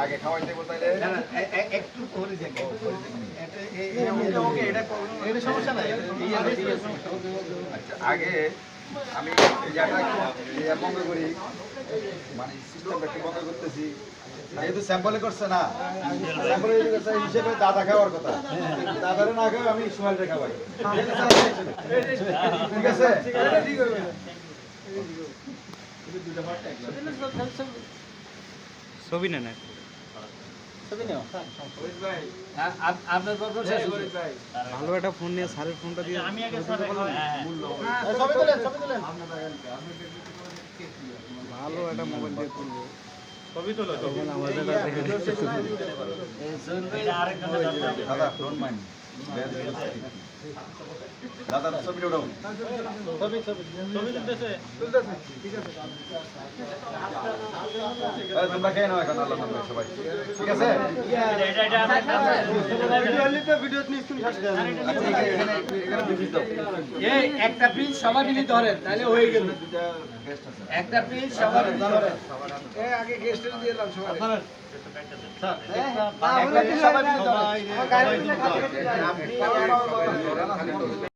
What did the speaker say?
আগে খাওয়াই দেবো তাহলে। একটু করে এটা সমস্যা নাই। আচ্ছা আগে আমি বন্ধ করি। মানে সিস্টেমটা কি বন্ধ করতেছি। যেহেতু স্যাম্পলে করছে না। স্যাম্পলে হিসেবে দাদা খাওয়ার কথা। দাদারে না খাওয়া আমি সোহালটা খাওয়াই। ঠিক আছে? ছবি নেন। আপনার শেষ ভালো একটা ফোন নিয়ে স্যারের ফোনটা দিয়ে আমি আগে ছবি ছবি ছবি তোলেন ভালো একটা মোবাইল দিয়ে তুলবো। ছবি তোলো দাদা। ডোন্ট মাইন্ড দাদা ছবিটা উঠাও। ছবি ছবি। ছবি তুলতেছে। তুলতেছে। ঠিক আছে। আরে তোমরা খেয়ে নাও এখন আল্লাহ নামে সবাই। ঠিক আছে? একটা পিস সবাই মিলে ধরেন তাহলে হয়ে গেল। দুইটা গেস্ট আছে একটা পিস সবার ধরেন। এই আগে গেস্টের দিয়ে দিলাম সবাই। সবাই মিলে ধরেন।